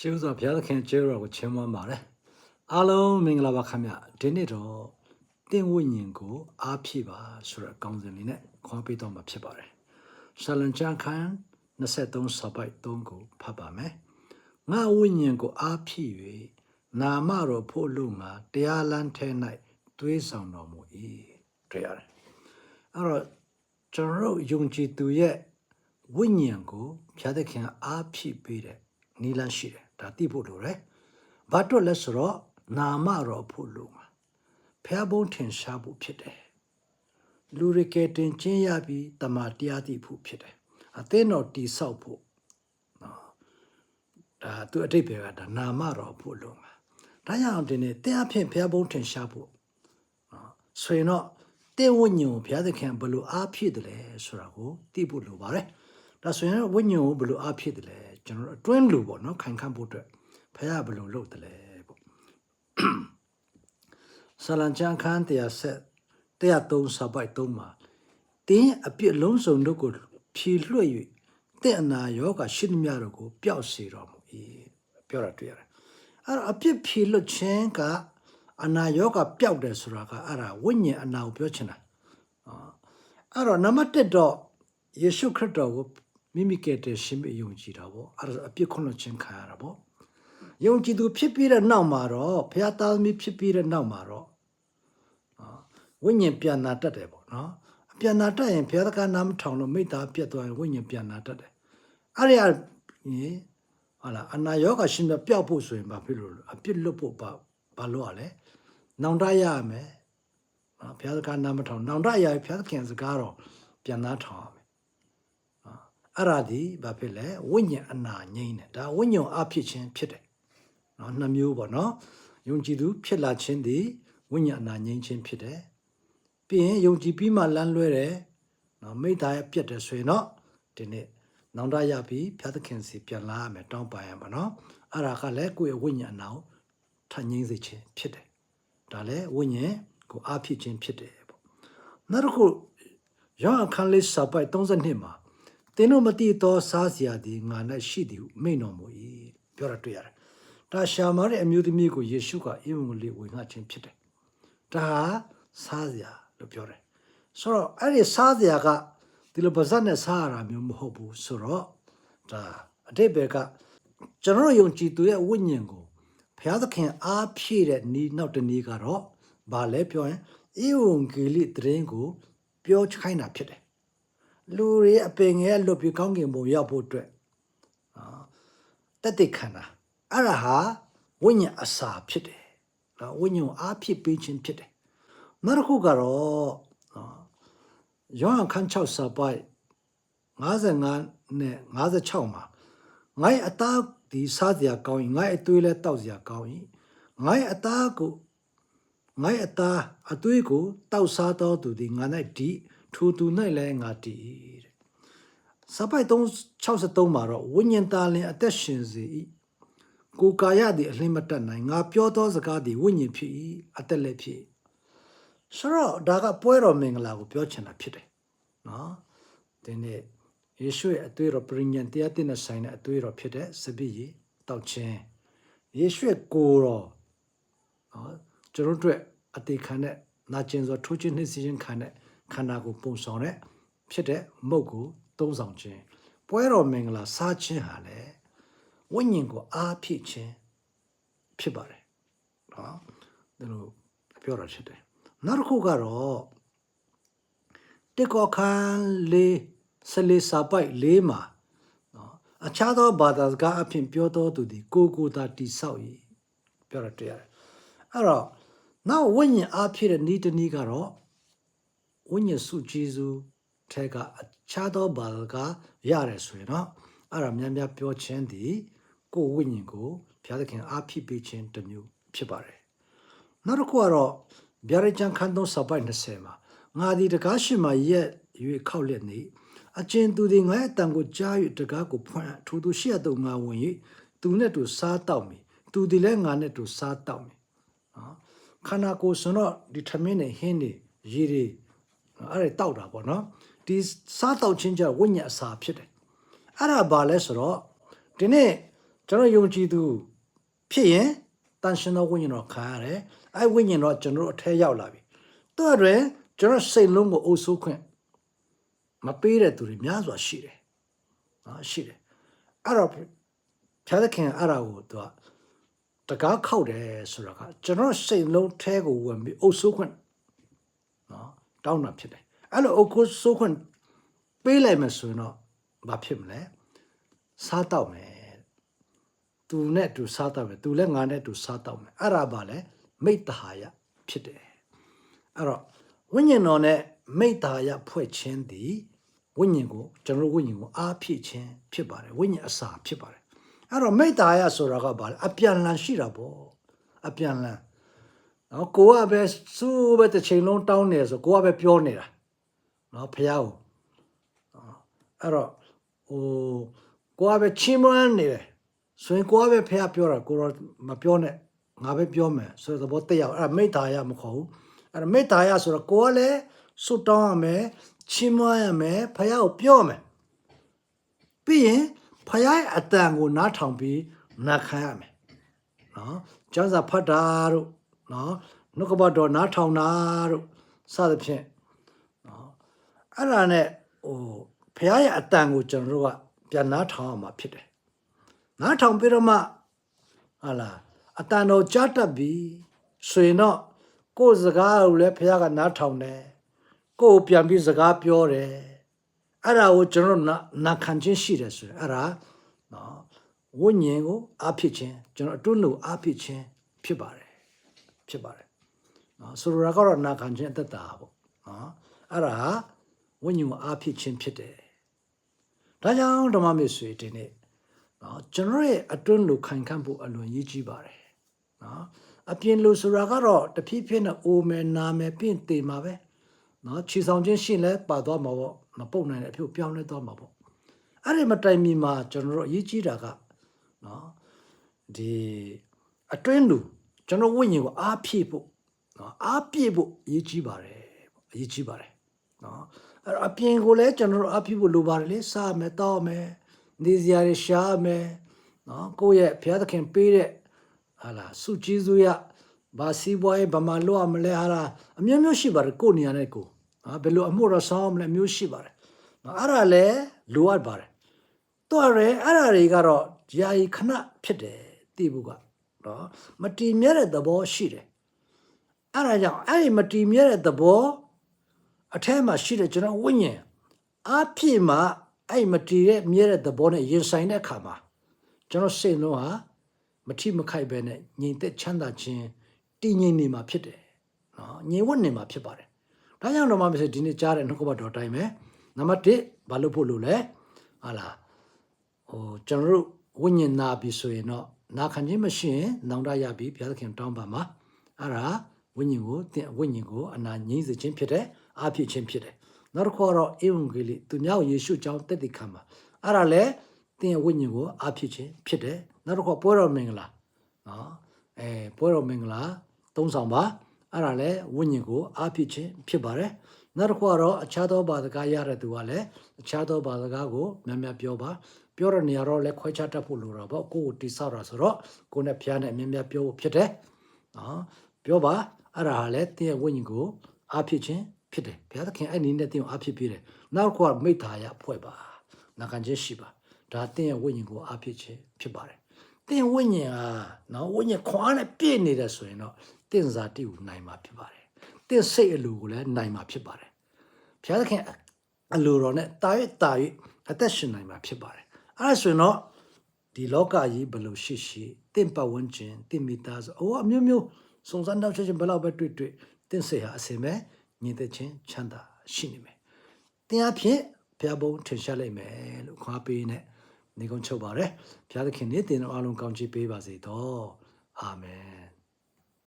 ရှေးဥစွာဘုရားသခင်ကျေးဇူးတော်ကိုချီးမွမ်းပါတယ်အားလုံးမင်္ဂလာပါခင်ဗျဒီနေ့တော့တင့်ဝိညာဉ်ကိုအားဖြည့်ပါဆိုတဲ့အကောင်းစဉ်လေးနဲ့ခေါ်ပေးတော့မှာဖြစ်ပါတယ်ရှလန်ချန်ခန်23စပိုက်3ကိုဖတ်ပါမယ်ငါဝိညာဉ်ကိုအားဖြည့်၍နာမတော်ဖို့လို့ငါတရားလမ်းထဲ၌သွေးဆောင်တော်မူ၏တွေ့ရတယ်အဲ့တော့ကျွန်တော်တို့ယုံကြည်သူရဲ့ဝိညာဉ်ကိုဘုရားသခင်အားဖြည့်ပေးတဲ့နီလန်းရှိတယ် ဒါသိဖို့လိုတယ်ဘာတော့လဲဆိုတော့နာမတော်ဖို့လို့ငါဖျားဘုံထင်ရှားဖို့ဖြစ်တယ်လူရကယ်တင်ချင်းရပြီးတမန်တရားသိဖို့ဖြစ်တယ်အသင်းတော်တိဆောက်ဖို့နော်ဒါသူအတိတ်ပဲကဒါနာမတော်ဖို့လို့ငါဒါကြောင့်ဒီနေ့တရားဖြင့်ဖျားဘုံထင်ရှားဖို့နော်ဆိုရင်တော့တဲ့ဝိညာဉ်ကိုဘုရားသခင်ဘယ်လိုအားဖြည့်တယ်လဲဆိုတာကိုသိဖို့လိုပါတယ်ဒါဆိုရင်ဝိညာဉ်ကိုဘယ်လိုအားဖြည့်တယ်လဲ ကျွန်တော်တို့အတွင်းလို့ပေါ့နော်ခိုင်ခန့်ဖို့အတွက်ဖခင်ဘယ်လိုလုပ်တယ်လဲပေါ့ဆလန်ချန်ခန်းတရားဆက်တရားသုံးစပိုက်သုံးမှာတင်းအပြစ်လုံးစုံတို့ကိုဖြီလွှတ်၍တဲ့အနာယောဂရှင်းမြတို့ကိုပျောက်စေတော်မူ၏ပြောတာတွေ့ရတယ်အဲ့တော့အပြစ်ဖြီလွတ်ခြင်းကအနာယောဂပျောက်တယ်ဆိုတာကအဲ့ဒါဝိညာဉ်အနာကိုပြောချင်တာအဲ့တော့နံပါတ်1တော့ယေရှုခရစ်တော်ကို မိမိကယ်တဲ့ရှင်မိယုံကြည်တာပေါ့အဲ့ဒါအပြစ်ခွင့်လွတ်ခြင်းခံရတာပေါ့ယုံကြည်သူဖြစ်ပြီးတဲ့နောက်မှာတော့ဘုရားသားသမီးဖြစ်ပြီးတဲ့နောက်မှာတော့နော်ဝိညာဉ်ပြန်နာတတ်တယ်ပေါ့နော်အပြန်နာတတ်ရင်ဘုရားသခင်နာမထောင်လို့မိတ္တာပြတ်သွားရင်ဝိညာဉ်ပြန်နာတတ်တယ်အဲ့ဒီအရင်ဟာလာအနာယောဂရှင်ပြပျောက်ဖို့ဆိုရင်ဘာဖြစ်လို့လဲအပြစ်လွတ်ဖို့ဘာဘာလို့ရလဲနောင်တရရမယ်နော်ဘုရားသခင်နာမထောင်နောင်တရရဘုရားသခင်စကားတော့ပြန်နာထောင်ရမယ် အဲ့ဒါဒီဘာဖြစ်လဲဝိညာဉ်အနာငိမ့်တယ်ဒါဝိညာဉ်အဖြစ်ခြင်းဖြစ်တယ်နော်နှစ်မျိုးပေါ့နော်ယုံကြည်သူဖြစ်လာခြင်းဒီဝိညာဉ်အနာငိမ့်ခြင်းဖြစ်တယ်ပြီးရင်ယုံကြည်ပြီးမှလမ်းလွဲတယ်နော်မိသားရဲ့ပြတ်တယ်ဆိုရင်တော့ဒီနေ့နောင်တရပြီးဖျားသခင်စီပြန်လာရမယ်တောင်းပန်ရမှာနော်အဲ့ဒါကလည်းကိုယ့်ရဲ့ဝိညာဉ်အနာကိုထငိမ့်စေခြင်းဖြစ်တယ်ဒါလည်းဝိညာဉ်ကိုအဖြစ်ခြင်းဖြစ်တယ်ပေါ့နောက်တစ်ခုယောဟန်ခန်းလေးစာပိုက်32မှာ သင်တို့မတိသောစားစရာသည်ငါ၌ရှိသည်ဟုမိန့်တော်မူ၏ပြောတာတွေ့ရတယ်။ဒါရှာမာရဲ့အမျိုးသမီးကိုယေရှုကဧဝံဂေလိဝင်ငှခြင်းဖြစ်တယ်။ဒါဟာစားစရာလို့ပြောတယ်။ဆိုတော့အဲ့ဒီစားစရာကဒီလိုပါဇက်နဲ့စားရတာမျိုးမဟုတ်ဘူးဆိုတော့ဒါအတိတ်ဘက်ကကျွန်တော်တို့ယုံကြည်သူရဲ့ဝိညာဉ်ကိုဘုရားသခင်အားဖြည့်တဲ့ဤနောက်တစ်နည်းကတော့ဘာလဲပြောရင်ဧဝံဂေလိသတင်းကို ပြောခိုင်းတာဖြစ်တယ်။ လူတွေအပင်ငယ်လွတ်ပြီးကောင်းကင်ဘုံရောက်ဖို့အတွက်အာတက်တဲ့ခန္ဓာအဲ့ဒါဟာဝိညာဉ်အစာဖြစ်တယ်နော်ဝိညာဉ်ကိုအားဖြစ်ပေးခြင်းဖြစ်တယ်နောက်တစ်ခုကတော့နော်ယောဟန်ခန်း6စာပိုက်55နဲ့56မှာငါ့ရဲ့အသားဒီစားစရာကောင်းရင်ငါ့ရဲ့အသွေးလည်းတောက်စရာကောင်းရင်ငါ့ရဲ့အသားကိုငါ့အသားအသွေးကိုတောက်စားတော်သူသည်ငါ၌ဒီ ထိုသူ၌လည်းငါတည်တဲ့စပိုက်363မှာတော့ဝိညာဉ်သားလင်အသက်ရှင်စေ၏ကိုယ်ကာယသည်အလင်းမတက်နိုင်ငါပြောသောစကားသည်ဝိညာဉ်ဖြစ်၏အသက်လည်းဖြစ်၏ဆိုတော့ဒါကပွဲတော်မင်္ဂလာကိုပြောချင်တာဖြစ်တယ်နော်ဒီနေ့ယေရှုရဲ့အသွေးတော်ပရိညာတရားတင်တဲ့ဆိုင်တဲ့အသွေးတော်ဖြစ်တဲ့စပည့်ကြီးတောက်ခြင်းယေရှုရဲ့ကိုယ်တော်နော်ကျွန်တော်တို့အတွက်အသေးခံတဲ့နာကျင်စွာထိုးခြင်းနှိမ့်စီခြင်းခံတဲ့ ခန္ဓာကိုပုံဆောင်တဲ့ဖြစ်တဲ့မုတ်ကိုသုံးဆောင်ခြင်းပွဲတော်မင်္ဂလာစားခြင်းဟာလေဝိညာဉ်ကိုအားဖြည့်ခြင်းဖြစ်ပါတယ်နော်ဒါလိုပြောတာဖြစ်တယ်နောက်တစ်ခုကတော့တက်ကောခန်းလေးဆလေးစာပိုက်လေးမှာနော်အခြားသောဘာသာစကားအဖြစ်ပြောတော်သူသည်ကိုကိုသာတိဆောက်၏ပြောရတွေ့ရတယ်အဲ့တော့နောက်ဝိညာဉ်အားဖြည့်တဲ့ဤတနည်းကတော့ ဝိညာဉ်စုကျေးဇူးထဲကအခြားသောဘာကရတယ်ဆိုရင်တော့အဲ့ဒါများများပြောခြင်းသည်ကိုယ်ဝိညာဉ်ကိုဘုရားသခင်အားဖြည့်ပေးခြင်းတစ်မျိုးဖြစ်ပါတယ်နောက်တစ်ခုကတော့ဗျာဒိတ်ချန်ခန်းသုံးစပိုက်20မှာငါဒီတကားရှိမှရက်၍ခောက်လက်နေအကျဉ်သူသည်ငါရဲ့အတန်ကိုကြား၍တကားကိုဖွင့်ထိုသူရှိရတော့ငါဝင်၍သူနဲ့တူစားတော့မီသူသည်လည်းငါနဲ့တူစားတော့မီနော်ခန္ဓာကိုယ်ဆိုတော့ဒီထမင်းနဲ့ဟင်းတွေရေတွေနော် အဲ့ဒါတောက်တာပေါ့နော်ဒီစားတောက်ချင်းကြဝိညာဉ်အစာဖြစ်တယ်အဲ့ဒါဘာလဲဆိုတော့ဒီနေ့ကျွန်တော်ယုံကြည်သူဖြစ်ရင်တန်ရှင်သောဝိညာဉ်တော်ခံရတယ်အဲဝိညာဉ်တော်ကျွန်တော်အထက်ရောက်လာပြီသူ့အတွက်ကျွန်တော်စိတ်လုံးကိုအုပ်ဆိုးခွင့်မပေးတဲ့သူတွေများစွာရှိတယ်နော်ရှိတယ်အဲ့တော့ဖျားသခင်အဲ့ဒါကိုသူကတကားခောက်တယ်ဆိုတော့ကကျွန်တော်စိတ်လုံးแท้ကိုဝင်ပြီးအုပ်ဆိုးခွင့်နော် တောင်းတာဖြစ်တယ်အဲ့လိုအုပ်ဆိုးခွင့်ပေးလိုက်မှဆိုရင်တော့ဘာဖြစ်မလဲစားတော့မယ်သူနဲ့တူစားတော့မယ်သူလည်းငါနဲ့တူစားတော့မယ်အဲ့ဒါပါလေမိတ္တဟာယဖြစ်တယ်အဲ့တော့ဝိညာဉ်တော်နဲ့မိတ္တဟာယဖွဲ့ခြင်းသည်ဝိညာဉ်ကိုကျွန်တော်တို့ဝိညာဉ်ကိုအားဖြစ်ခြင်းဖြစ်ပါတယ်ဝိညာဉ်အစာဖြစ်ပါတယ်အဲ့တော့မိတ္တဟာယဆိုတာကဘာလဲအပြန်လန်ရှိတာပေါ့အပြန်လန် နော်ကိုကပဲစူးပဲတစ်ချိန်လုံးတောင်းနေဆိုကိုကပဲပြောနေတာနော်ဖះကိုအဲ့တော့ဟိုကိုကပဲချင်းမွန်းနေတယ်ဆိုရင်ကိုကပဲဖះပြောတာကိုတော့မပြောနဲ့ငါပဲပြောမယ်ဆိုတဲ့သဘောတက်ရောက်အဲ့ဒါမိတ္တာယမခေါ်ဘူးအဲ့ဒါမိတ္တာယဆိုတော့ကိုကလည်းစွတ်တောင်းရမယ်ချီးမွမ်းရမယ်ဖះကိုပြောမယ်ပြီးရင်ဖះရဲ့အတန်ကိုနားထောင်ပြီးနားခံရမယ်နော်ကျမ်းစာဖတ်တာတို့ နော်နှုတ်ကပတ်တော်နားထောင်တာတို့စသဖြင့်နော်အဲ့ဒါနဲ့ဟိုဖះရဲ့အတန်ကိုကျွန်တော်တို့ကပြန်နားထောင်ရမှာဖြစ်တယ်နားထောင်ပြီးတော့မှဟာလာအတန်တော်ကြားတတ်ပြီဆိုရင်တော့ကိုယ်စကားကိုလည်းဘုရားကနားထောင်တယ်ကိုယ်ပြန်ပြီးစကားပြောတယ်အဲ့ဒါကိုကျွန်တော်နာနာခံခြင်းရှိတယ်ဆိုရင်အဲ့ဒါနော်ဝိညာဉ်ကိုအားဖြစ်ခြင်းကျွန်တော်အတွင်းလို့အားဖြစ်ခြင်းဖြစ်ပါတယ် ဖြစ်ပါတယ်နော်ဆိုလိုတာကတော့နာခံခြင်းအသက်တာပေါ့နော်အဲ့ဒါဟာဝိညာဉ်ကိုအားဖြစ်ခြင်းဖြစ်တယ်ဒါကြောင့်ဓမ္မမေဆွေဒီနေ့နော်ကျွန်တော်ရဲ့အတွင်းလိုခိုင်ခန့်ဖို့အလွန်ရေးကြီးပါတယ်နော်အပြင်လိုဆိုတာကတော့တဖြည်းဖြည်းနဲ့အိုမယ်နာမယ်ပြင့်တည်မှာပဲနော်ခြေဆောင်ခြင်းရှင်းလဲပါသွားမှာပေါ့မပုတ်နိုင်တဲ့အဖြစ်ပြောင်းလဲသွားမှာပေါ့အဲ့ဒီမတိုင်မီမှာကျွန်တော်တို့အရေးကြီးတာကနော်ဒီအတွင်းလို ကျွန်တော်ဝိညာဉ်ကိုအားဖြည့်ဖို့နော်အားပြည့်ဖို့အရေးကြီးပါတယ်အရေးကြီးပါတယ်နော်အဲ့တော့အပြင်ကိုလည်းကျွန်တော်တို့အားဖြည့်ဖို့လိုပါတယ်လေစားမယ်တောက်မယ်နေစရာတွေရှားမယ်နော်ကိုယ့်ရဲ့ဘုရားသခင်ပေးတဲ့ဟာလာစုကြည်စုရဘာစီးပွားရေးဘာမှလုပ်ရမလဲဟာလာအမျိုးမျိုးရှိပါတယ်ကိုယ့်နေရာနဲ့ကိုယ်နော်ဘယ်လိုအမှုရဆောင်မလဲမျိုးရှိပါတယ်နော်အဲ့ဒါလည်းလိုအပ်ပါတယ်တော့ရဲအဲ့ဒါတွေကတော့ဂျာယီခဏဖြစ်တယ်တိဘူးက နော်မတည်မြဲတဲ့သဘောရှိတယ်အဲ့ဒါကြောင့်အဲ့ဒီမတည်မြဲတဲ့သဘောအထက်မှာရှိတဲ့ကျွန်တော်ဝိညာဉ်အဖြစ်မှာအဲ့မတည်တဲ့မြဲတဲ့သဘောနဲ့ရင်ဆိုင်တဲ့အခါမှာကျွန်တော်စိတ်လုံးဟာမထိမခိုက်ပဲနဲ့ငြိမ်သက်ချမ်းသာခြင်းတည်ငြိမ်နေမှာဖြစ်တယ်နော်ငြိမ်ဝတ်နေမှာဖြစ်ပါတယ်ဒါကြောင့်တော့မှမဖြစ်ဒီနေ့ကြားတဲ့နှုတ်ကပတ်တော်အတိုင်းပဲနံပါတ်1ဘာလို့ဖို့လို့လဲဟာလားဟိုကျွန်တော်တို့ဝိညာဉ်နာပြီဆိုရင်တော့ နာခံခြင်းမရှိရင်နောင်တရပြီဘုရားသခင်တောင်းပါမှာအဲ့ဒါဝိညာဉ်ကိုသင်ဝိညာဉ်ကိုအနာငြိမ့်စေခြင်းဖြစ်တယ်အားဖြစ်ခြင်းဖြစ်တယ်နောက်တစ်ခုကတော့ဧဝံဂေလိသူများကိုယေရှုကြောင့်တက်တည်ခံမှာအဲ့ဒါလည်းသင်ရဲ့ဝိညာဉ်ကိုအားဖြစ်ခြင်းဖြစ်တယ်နောက်တစ်ခုကပွဲတော်မင်္ဂလာနော်အဲပွဲတော်မင်္ဂလာသုံးဆောင်ပါအဲ့ဒါလည်းဝိညာဉ်ကိုအားဖြစ်ခြင်းဖြစ်ပါတယ် နောက်တစ်ခုကတော့အခြားသောဘာသာကရတဲ့သူကလည်းအခြားသောဘာသာကကိုများများပြောပါပြောတဲ့နေရာတော့လည်းခွဲခြားတတ်ဖို့လိုတာပေါ့ကိုယ်ကိုတိဆောက်တာဆိုတော့ကိုယ်နဲ့ဖျားနဲ့များများပြောဖို့ဖြစ်တယ်နော်ပြောပါအဲ့ဒါဟာလည်းသင်ရဲ့ဝိညာဉ်ကိုအားဖြစ်ခြင်းဖြစ်တယ်ဘုရားသခင်အဲ့ဒီနဲ့သင်ကိုအားဖြစ်ပြီးတယ်နောက်တစ်ခုကမိသားရဖွဲ့ပါနာခံခြင်းရှိပါဒါသင်ရဲ့ဝိညာဉ်ကိုအားဖြစ်ခြင်းဖြစ်ပါတယ်သင်ဝိညာဉ်ဟာနော်ဝိညာဉ်ခွန်အားနဲ့ပြည့်နေတယ်ဆိုရင်တော့သင်ဇာတိကိုနိုင်မှာဖြစ်ပါတယ် သင်စိတ်အလိုကိုလည်းနိုင်မှာဖြစ်ပါတယ်ဘုရားသခင်အလိုတော်နဲ့တာ၍တာ၍အသက်ရှင်နိုင်မှာဖြစ်ပါတယ်အဲ့ဒါဆိုရင်တော့ဒီလောကကြီးဘယ်လိုရှိရှိတင့်ပတ်ဝန်းကျင်တင့်မိသားစုအိုးအမျိုးမျိုးစုံစမ်းတော့ချက်ချင်းဘယ်လောက်ပဲတွေ့တွေ့တင့်စိတ်ဟာအစင်ပဲညီသက်ချင်းချမ်းသာရှိနေမယ်တင်အဖြစ်ဘုရားဘုံထင်ရှားလိုက်မယ်လို့ခွာပေးနဲ့နေကုန်းချုပ်ပါရယ်ဘုရားသခင်နေ့တင်တော်အလုံးကောင်းချီးပေးပါစေတော့အာမင်